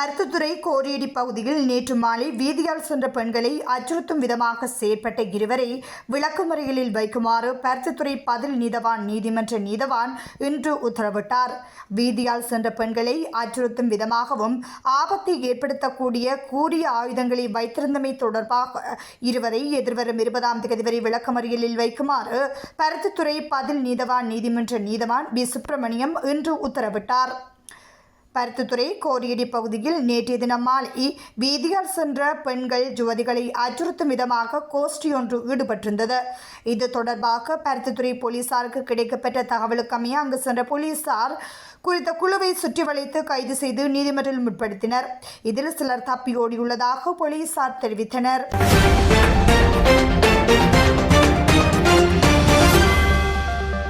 பருத்துத்துறை கோரியடி பகுதியில் நேற்று மாலை வீதியால் சென்ற பெண்களை அச்சுறுத்தும் விதமாக செயற்பட்ட இருவரை விளக்குமுறைகளில் வைக்குமாறு பருத்தித்துறை பதில் நீதவான் நீதிமன்ற நீதவான் இன்று உத்தரவிட்டார். வீதியால் சென்ற பெண்களை அச்சுறுத்தும் விதமாகவும் ஆபத்தை ஏற்படுத்தக்கூடிய கூறிய ஆயுதங்களை வைத்திருந்தமை தொடர்பாக இருவரை எதிர்வரும் இருபதாம் தேதி வரை விளக்கமறியலில் வைக்குமாறு பருத்துத்துறை பதில் நீதவான் நீதிமன்ற நீதவான் பி சுப்பிரமணியம் இன்று உத்தரவிட்டார். பருத்தித்துறை கோரியடி பகுதியில் நேற்றைய தினம் மாலை வீதியால் சென்ற பெண்கள் யுவதிகளை அச்சுறுத்தும் விதமாக கோஷ்டி ஒன்று ஈடுபட்டிருந்தது. இது தொடர்பாக பருத்தித்துறை போலீசாருக்கு கிடைக்கப்பெற்ற தகவலுக்கமைய அங்கு சென்ற போலீசார் குறித்த குழுவை சுற்றி வளைத்து கைது செய்து நீதிமன்றில் முற்படுத்தினர். இதில் சிலர் தப்பி ஓடியுள்ளதாக போலீசார் தெரிவித்தனர்.